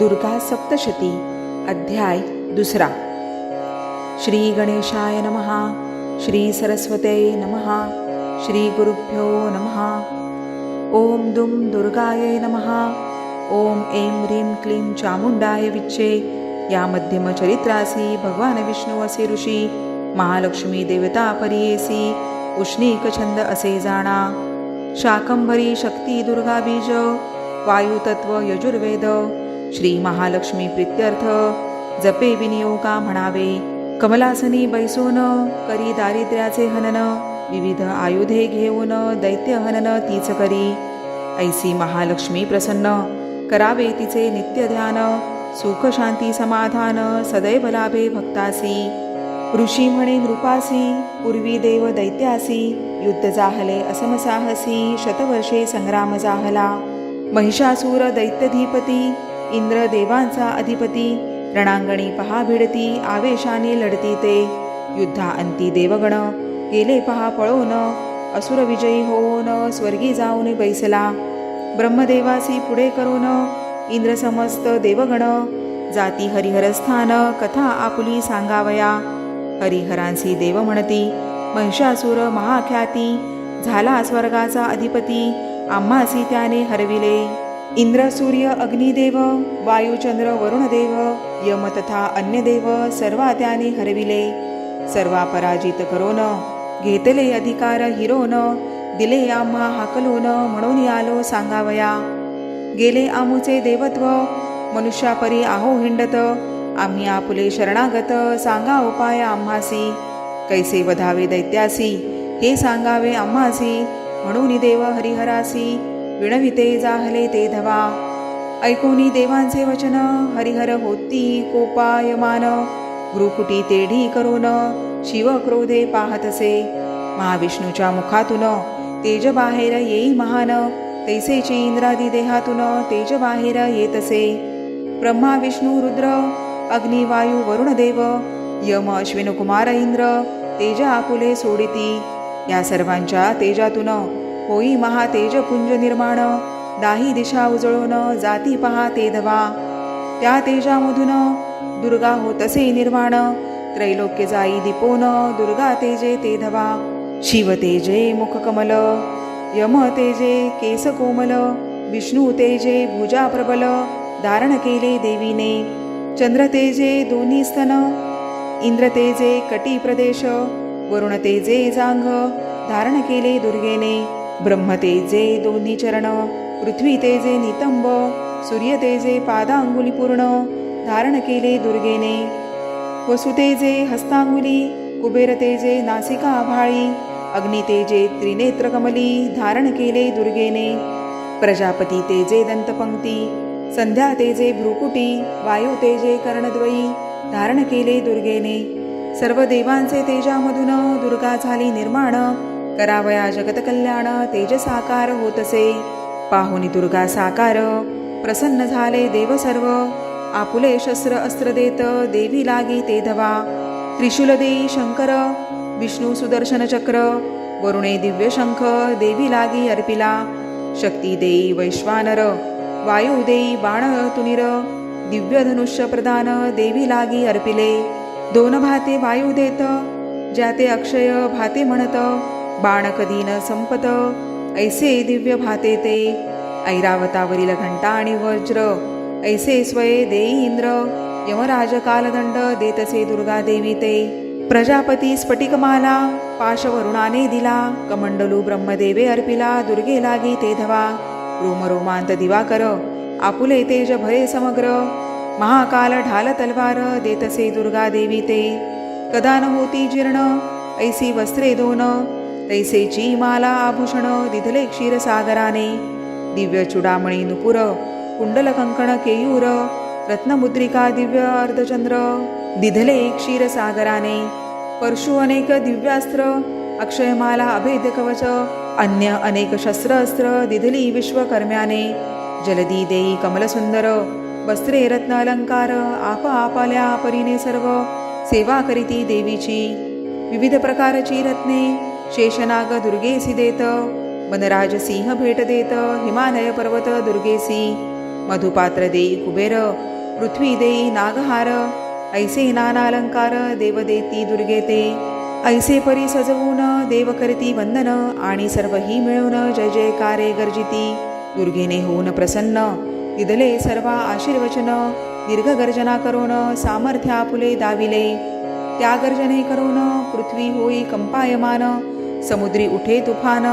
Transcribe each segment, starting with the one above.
दुर्गा सप्तशती अध्याय दुसरा. श्री गणेशाय नमः श्री सरस्वते नमः श्री गुरुभ्यो नमः. ओम दुम दुर्गाय नमः ओम ऐं ह्रीं क्लीं चामुंडाय विच्चे या मध्यमचरित्रासी भगवान विष्णू असे ऋषी महालक्ष्मी देवता परियेसी उष्णीक छंद असे जाणा. शाकंभरी शक्ती दुर्गा बीज वायुतत्व यजुर्वेद श्री महालक्ष्मी प्रित्यर्थ जपे विनियोगा म्हणावे. कमलासनी बैसून करी दारिद्र्याचे हनन विविध आयुधे घेऊन दैत्य हनन तीच करी. ऐसी महालक्ष्मी प्रसन्न करावे तिचे नित्य ध्यान सुख शांती समाधान सदैव लाभे भक्तासी. ऋषी म्हणे नृपासी पूर्वी देव दैत्यासी युद्ध जाहले असमसाहसी शतवर्षे संग्राम जाहला. महिषासूर दैत्यधीपती इंद्र देवांचा अधिपती रणांगणी पहा भिडती आवेशाने लढती ते. युद्धा अंती देवगण गेले पहा पळवून असुर विजयी होऊन स्वर्गी जाऊन बैसला. ब्रह्मदेवासी पुढे करून इंद्र समस्त देवगण जाती हरिहरस्थान कथा आपुली सांगावया. हरिहरांसी देव म्हणती महिषासुर महाख्याती झाला स्वर्गाचा अधिपती आम्हासी त्याने हरविले. इंद्र सूर्य अग्निदेव वायुचंद्र वरुणदेव यम तथा अन्य देव सर्वा त्याने हरविले. सर्वा पराजित करोन घेतले अधिकार हिरोन दिले आम्हा हाकलोन म्हणून आलो सांगावया. गेले आमुचे देवत्व मनुष्यापरी आहो हिंडत आम्ही आपुले शरणागत सांगा उपाय आम्हासी. कैसे वधावे दैत्यासी हे सांगावे आम्हासी म्हणून देव हरिहरासी. विणविते जाहले ते धवा। ऐकोनी देवांचे वचन हरिहर होती कोपायमान। गुरुकुटी तेढी करून शिव क्रोधे पाहतसे। महाविष्णूच्या मुखातून तेज बाहेर येई महान। तैसेची इंद्रादी देहातून तेज बाहेर येतसे। ब्रह्मा विष्णू रुद्र अग्निवायू वरुणदेव वरुण देव यम अश्विन कुमार इंद्र तेज आपुले सोडिती। या सर्वांच्या तेजातून होई महा तेजपुंज निर्माण दाही दिशा उजळून जाती पहा ते धवा. त्या तेजामधून दुर्गा होतसे निर्माण त्रैलोक्य जाई दीपोन दुर्गा तेजे ते धवा. शिव तेजे मुख कमल यम तेजे केस कोमल विष्णू तेजे भुजा प्रबल धारण केले देवीने. चंद्र तेजे दोन्ही स्तन इंद्र तेजे कटी प्रदेश वरुण तेजे जांघ धारण केले दुर्गेने. ब्रह्मतेजे दोन्ही चरण पृथ्वी तेजे नितंब सूर्य तेजे पादांगुली पूर्ण धारण केले दुर्गेने. वसुतेजे हस्तांगुली कुबेर तेजे नासिका आभाळी अग्नितेजे त्रिनेत्रकमली त्रिनेत्र कमली धारण केले दुर्गेने. प्रजापती तेजे दंतपंक्ती संध्या तेजे भ्रुकुटी वायू तेजे कर्णद्वयी धारण केले दुर्गेने. सर्व देवांचे तेजामधून दुर्गा झाली निर्माण करावया जगतकल्याण तेज साकार होतसे. पाहुनी दुर्गा साकार प्रसन्न झाले देव सर्व. आपुले शस्त्र अस्त्र देत देवी लागी ते धवा. त्रिशूल देई शंकर विष्णू सुदर्शन चक्र. वरुणे दिव्य शंख देवी लागी अर्पिला. शक्ती देई वैश्वानर वायू देई बाण तुनिर. दिव्य धनुष्य प्रदान देवी लागी अर्पिले. दोन भाते वायू देत ज्याते अक्षय भाते म्हणत. बाण कधी न संपत. ऐसे दिव्य भाते ते. ऐरावतावरील घंटा आणि वज्र. ऐसे स्वये देई इंद्र. यमराज कालदंड देतसे दुर्गा देवी ते. प्रजापती स्फटिकमाला पाशवरुणाने दिला. कमंडलू ब्रह्मदेवे अर्पिला दुर्गे लागी ते धवा. रोमरोमांत दिवाकर. आपुले तेज भरे समग्र. महाकाल ढाल तलवार देतसे दुर्गा देवी ते. कदा न होती जीर्ण. ऐसी वस्त्रे दोन. तैसेची माला आभूषण दिधले क्षीरसागराने. दिव्य चुडामणी नुपुर कुंडल कंकण केयूर रत्नमुद्रिका दिव्य अर्धचंद्र दिधले क्षीरसागराने. परशु अनेक दिव्यास्त्र अक्षयमाला अभेद्य कवच अन्य अनेक शस्त्र अस्त्र दिधली विश्वकर्म्याने. जलदी देई कमलसुंदर वस्त्रे रत्न अलंकार आप आपाल्या परीने सर्व सेवा करीती देवीची. विविध प्रकारची रत्ने शेषनाग दुर्गेसी देत वनराज सिंह भेट देत हिमालय पर्वत दुर्गेसी मधुपात्र देई कुबेर पृथ्वी देई नागहार ऐसे नानालंकार देव देती दुर्गे ते ऐसे परी सजवून देव करती वंदन आणि सर्व ही मिळवून जय जयकारे गर्जिती दुर्गेने होऊन प्रसन्न दिदले सर्व आशीर्वचन दीर्घ गर्जना करून सामर्थ्या आपुले दाविले त्या गर्जने करोन पृथ्वी होई कंपायमान समुद्री उठे तुफान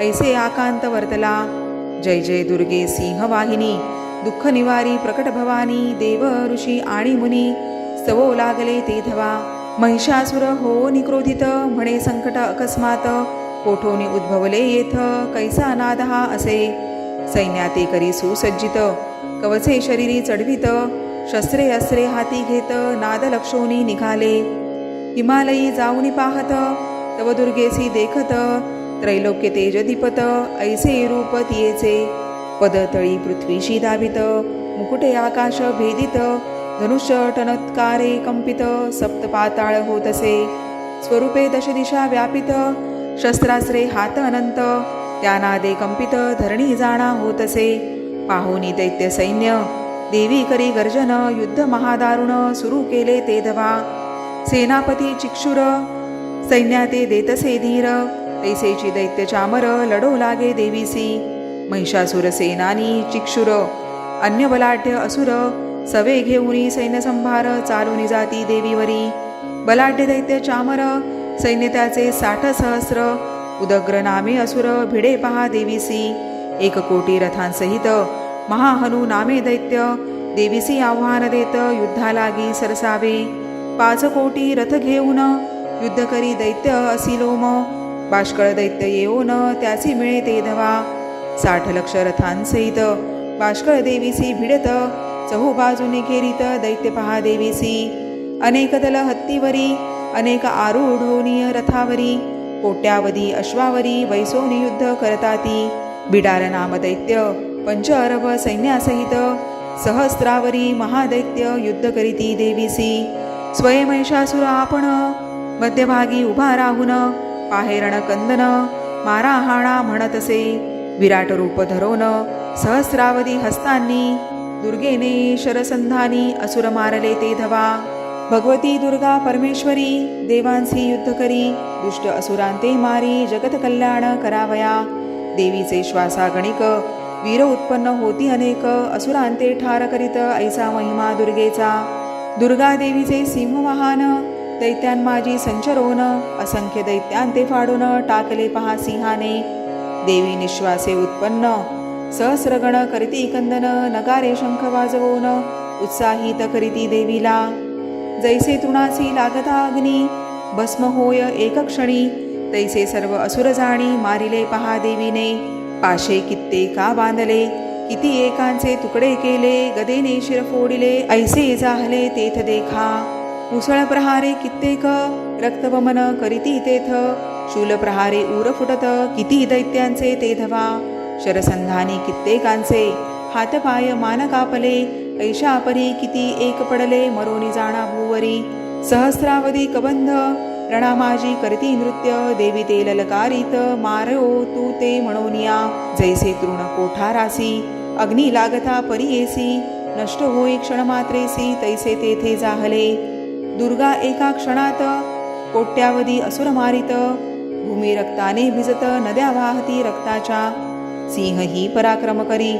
ऐसे आकांत वर्तला। जय जय दुर्गे सिंह वाहिनी दुःख निवारी प्रकट भवानी देव ऋषी आणि मुनी सवो लागले ते धवा। महिषासुर हो निक्रोधित म्हणे संकट अकस्मात कोठोनी उद्भवले येथ कैसा नाद हा असे। सैन्याते करी सुसज्जित कवचे शरीरी चढवित शस्त्रे अस्त्रे हाती घेत नाद लक्षोनी निघाले। हिमालयी जाऊनी पाहत तव दुर्गेसी देखत त्रैलोक्य तेज ऐसे रूप तियेचे. पदतळी पृथ्वीशी दावित मुकुटे आकाश भेदित धनुष्य टनत्कारे कंपित सप्त पाताळ होतसे. स्वरूपे दशदिशा व्यापित शस्त्रास्त्रे हात अनंत त्यानादे कंपित धरणी जाणा होतसे. पाहुनी दैत्य सैन्य देवी करी गर्जन युद्ध महादारुण सुरू केले ते धवा. सेनापती चिक्षुर सैन्याते देतसे धीर तैसेची दैत्य चामर लढो लागे देवीसी। महिषासुर सेनानी चिक्षुर अन्य बलाढ्य असुर सवे घेऊनी सैन्य संभार चालूनी जाती देवीवरी। बलाढ्य दैत्य चामर सैन्य त्याचे साठ सहस्र उदग्र नामे असुर भिडे पहा देवीसी। एक कोटी रथांसहित महाहनु नामे दैत्य देवीसी आव्हान देत युद्धालागी सरसावे। पाच कोटी रथ घेऊन युद्ध करी दैत्य असिलोम बाष्कळ दैत्य येऊन त्यासी मिळे ते धवा. साठ लक्ष रथांसहित बाष्कळ देवीसी भिडत. चहू बाजूने घेरीत दैत्य पहा देवीसी. अनेक दल हत्तीवरी अनेक आरूढोनीय रथावरी. कोट्यावधी अश्वावरी वैसोनी युद्ध करताती. बिडार नाम दैत्य पंच अरब सैन्यासहित. सहस्रावरी महादैत्य युद्ध करीती देवीसी. स्वयमैषासुर आपण मध्यभागी उभा राहून पाहेरण कंदन मारा हाणा म्हणतसे विराट रूप धरोन सहस्रावधी हस्तांनी दुर्गेने शरसंधानी असुर मारले ते धवा. भगवती दुर्गा परमेश्वरी देवांसी युद्ध करी दुष्ट असुरांते मारी जगत कल्याण करावया. देवीचे श्वासा गणिक वीर उत्पन्न होती अनेक असुरांते ठार करीत ऐसा महिमा दुर्गेचा. दुर्गा देवीचे सिंहवाहन दैत्यांमाजी संचरोन असंख्य दैत्यांते फाडून टाकले पहा सिंहाने. देवी निश्वासे उत्पन्न सहस्रगण करीती कंदन नगारे शंख वाजवून उत्साहित करीती देवीला. जैसे तृणासी लागता अग्नी भस्म होय एक क्षणी तैसे सर्व असुर जाणी मारिले पहा देवीने. पाशे कित्ते का बांधले किती एकांचे तुकडे केले गदेने शिर फोडिले ऐसे जाहले तेथ देखा. मुसळ प्रहारे कित्येक रक्तवमन करीती तेथ शूल प्रहारे फुटत किती दैत्यांचे ते धवा शरसंधानी कित्येकांचे हातपाय मान कापले ऐशा परी किती एक पडले मरोनी जाणा भूवरी सहस्रावधी कबंध रणामाजी करती नृत्य देवी ते ललकारित मारो तू ते म्हणोनिया जैसे तृण कोठारासी अग्नी लागता परी येसी नष्ट होई क्षणमात्रेसी तैसे तेथे जाहले दुर्गा एका क्षणात कोट्यावधी असुर मारित भूमी रक्ताने भिजत नद्या वाहती रक्ताच्या सिंह ही पराक्रम करी.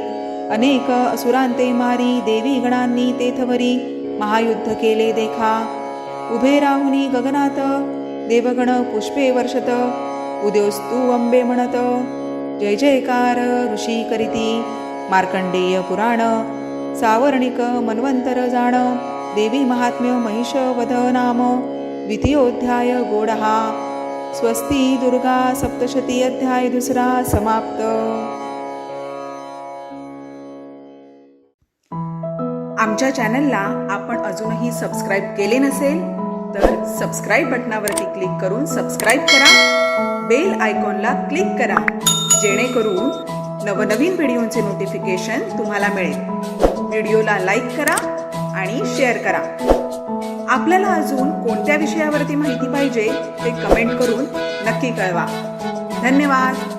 अनेक असुरांते मारी देवी गणांनी तेथवरी महायुद्ध केले देखा. उभे राहुनी गगनात देवगण पुष्पे वर्षत उद्योस्तू अंबे म्हणत जय जयकार ऋषी करीती. मार्कंडेय पुराण सावर्णिक मन्वंतर जाण देवी महात्म्य महिष वध नाम द्वितीयोध्याय गोडहा स्वस्ती दुर्गा सप्तशती अध्याय दुसरा समाप्त। आमच्या चॅनलला आपण अजूनही सबस्क्राईब केले नसेल तर सबस्क्राईब बटनावरती क्लिक करून सबस्क्राईब करा. बेल आयकॉनला क्लिक करा जेणेकरून नवनवीन व्हिडिओचे नोटिफिकेशन तुम्हाला मिळेल. व्हिडिओला लाईक करा आणि शेअर करा. आपल्याला अजून कोणत्या विषयावरती माहिती पाहिजे ते कमेंट करून नक्की कळवा. धन्यवाद.